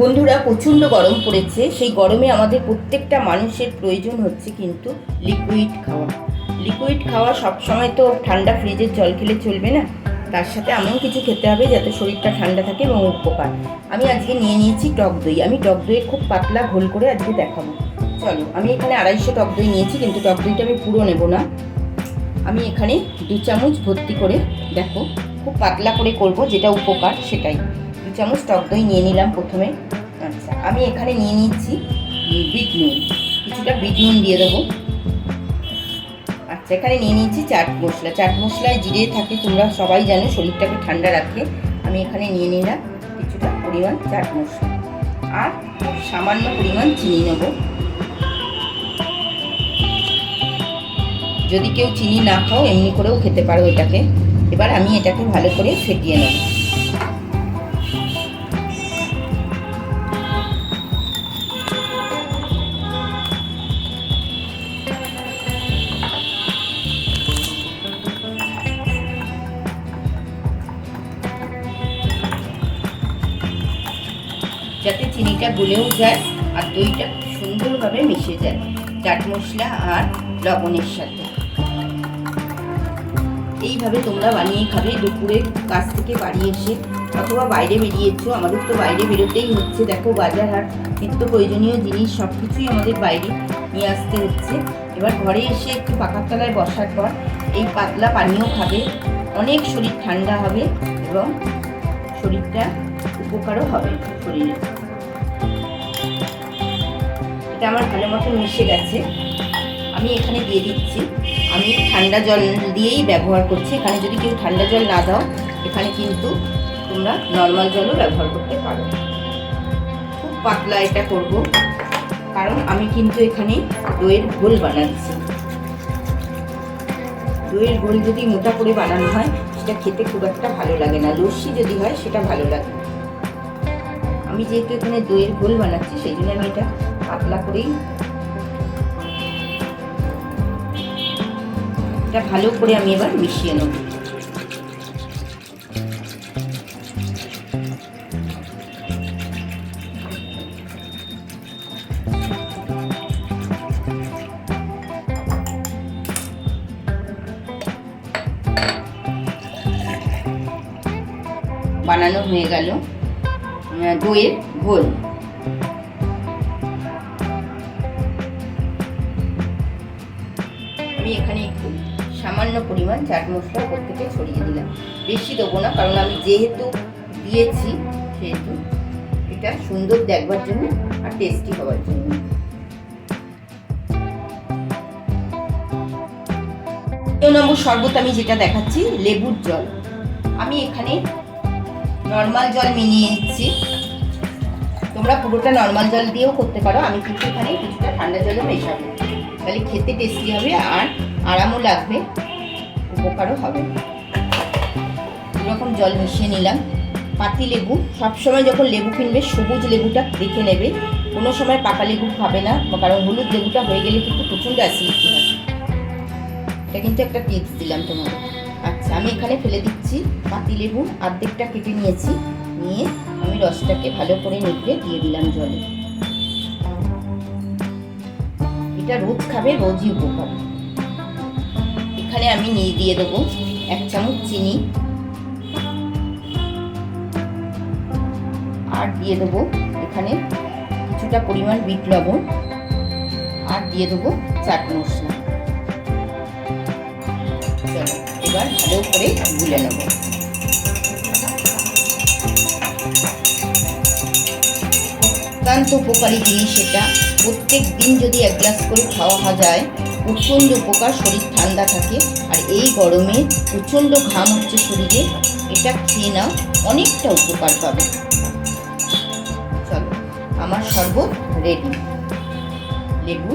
বন্ধুরা প্রচণ্ড গরম পড়েছে, সেই গরমে আমাদের প্রত্যেকটা মানুষের প্রয়োজন হচ্ছে কিন্তু লিকুইড খাওয়া। লিকুইড খাওয়া সবসময় তো ঠান্ডা ফ্রিজের জল খেলে চলবে না, তার সাথে এমন কিছু খেতে হবে যাতে শরীরটা ঠান্ডা থাকে এবং উপকার। আমি আজকে নিয়ে নিয়েছি টক দই, আমি টক দইয়ের খুব পাতলা ঘোল করে আজকে দেখাবো। চলো, আমি এখানে আড়াইশো টক দই নিয়েছি, কিন্তু টক দইটা আমি পুরো নেব না। আমি এখানে দু চামচ ভর্তি করে, দেখো, খুব পাতলা করে করব, যেটা উপকার সেটাই। চামচ টক দই নিয়ে নিলাম প্রথমে। আচ্ছা আমি এখানে নিয়ে নিচ্ছি বিট নুন। কিছুটা বিট নুন দিয়ে দেবো। আচ্ছা এখানে নিয়ে নিয়েছি চাট মশলা। চাট মশলায় জিরে থাকে, তোমরা সবাই জানো, শরীরটাকে ঠান্ডা রাখে। আমি এখানে নিয়ে নিলাম কিছুটা পরিমাণ চাট মশলা। আর সামান্য পরিমাণ চিনি নেব। যদি কেউ চিনি না খাও, এমনি করেও খেতে পারো এটাকে। এবার আমি এটাকে ভালো করে ফেটিয়ে নেব। যাতে চিনিটা গলেও যায় আর দইটা সুন্দরভাবে মিশে যায়। চাট মশলা আর লবণের সাথে। এইভাবে তোমরা বানিয়ে খাবে দুপুরে কাজ থেকে বাড়ি এসে। অথবা বাইরে বেরিয়েছো, আমাদের তো বাইরে বেরোতেই হচ্ছে। দেখো বাজার হাট, নিত্য প্রয়োজনীয় জিনিস সব কিছুই আমাদের বাইরে নিয়ে আসতে হচ্ছে। এবার ঘরে এসে একটু পাকার তলায় বসার পর এই পাতলা পানীয় খাবে। অনেক শরীর ঠান্ডা হবে এবং শরীরটা উপকারও হবে শরীরে। এটা আমার ভালো মতো মিশে গেছে। আমি এখানে দিয়ে দিচ্ছি। আমি ঠান্ডা জল দিয়েই ব্যবহার করছি। এখানে যদি কেউ ঠান্ডা জল না দাও, এখানে কিন্তু তোমরা নর্মাল জলও ব্যবহার করতে পারো। খুব পাতলা এটা করব, কারণ আমি কিন্তু এখানে দইয়ের ঘোল বানাচ্ছি। দইয়ের ঘোল যদি মোটা করে বানানো হয়, সেটা খেতে খুব একটা ভালো লাগে না। লস্যি যদি হয়, সেটা ভালো লাগে আমি যেহেতু এখানে দইয়ের ঘোল বানাচ্ছি, সেই জন্য আমি এটা পাতলা করেই। এটা ভালো করে আমি এবার মিশিয়ে নেব। বানানো হয়ে গেল। দইয়ের ঘোল। আমি এখানে একটু সামান্য পরিমাণ চাট মশলা ওপর থেকে ছড়িয়ে দিলাম। বেশি দেবো না, কারণ আমি যেহেতু দিয়েছি, সেহেতু এটা সুন্দর দেখবার জন্য আর টেস্টি হওয়ার জন্য। দ্বিতীয় নম্বর শরবত আমি যেটা দেখাচ্ছি, লেবুর জল। আমি এখানে নর্মাল জল মিলিয়ে নিচ্ছি তোমরা পুরোটা নর্মাল জল দিয়েও করতে পারো। আমি কিন্তু এখানে কিছুটা ঠান্ডা জলও মেশাবো। তাহলে খেতে টেস্টি হবে আর আরামও লাগবে। উপকারও হবে। এরকম জল মিশিয়ে নিলাম। পাতি লেবু, সবসময় যখন লেবু কিনবে, সবুজ লেবুটা দেখে নেবে। কোনো সময় পাকা লেবু খাবে না, কারণ হলুদ লেবুটা হয়ে গেলে কিন্তু প্রচণ্ড অ্যাসিডিটি হয়। এটা কিন্তু একটা টিপস দিলাম তোমাকে আচ্ছা আমি এখানে ফেলে দিচ্ছি পাতি লেবু। অর্ধেকটা কেটে নিয়েছি। নিয়ে আমি রসটাকে ভালো করে নিতে দিয়ে দিলাম জলে। এটা রোজ খাবে, রোজই উপকার। এখানে আমি নিয়ে দিয়ে দেবো এক চামচ চিনি। আর দিয়ে দেবো এখানে কিছুটা পরিমাণ বিট লবণ। আর দিয়ে দেবো চাট মশলা। এবার ভালো করে গুলে নেব। অত্যন্ত উপকারী জিনিস এটা। প্রত্যেক দিন যদি এক গ্লাস করে খাওয়া যায়, প্রচণ্ড উপকার, শরীর ঠান্ডা থাকে। আর এই গরমে প্রচণ্ড ঘাম হচ্ছে শরীরে, এটা খেয়ে নাও, অনেকটা উপকার পাবে। চলো, আমার শরবত রেডি লেবু।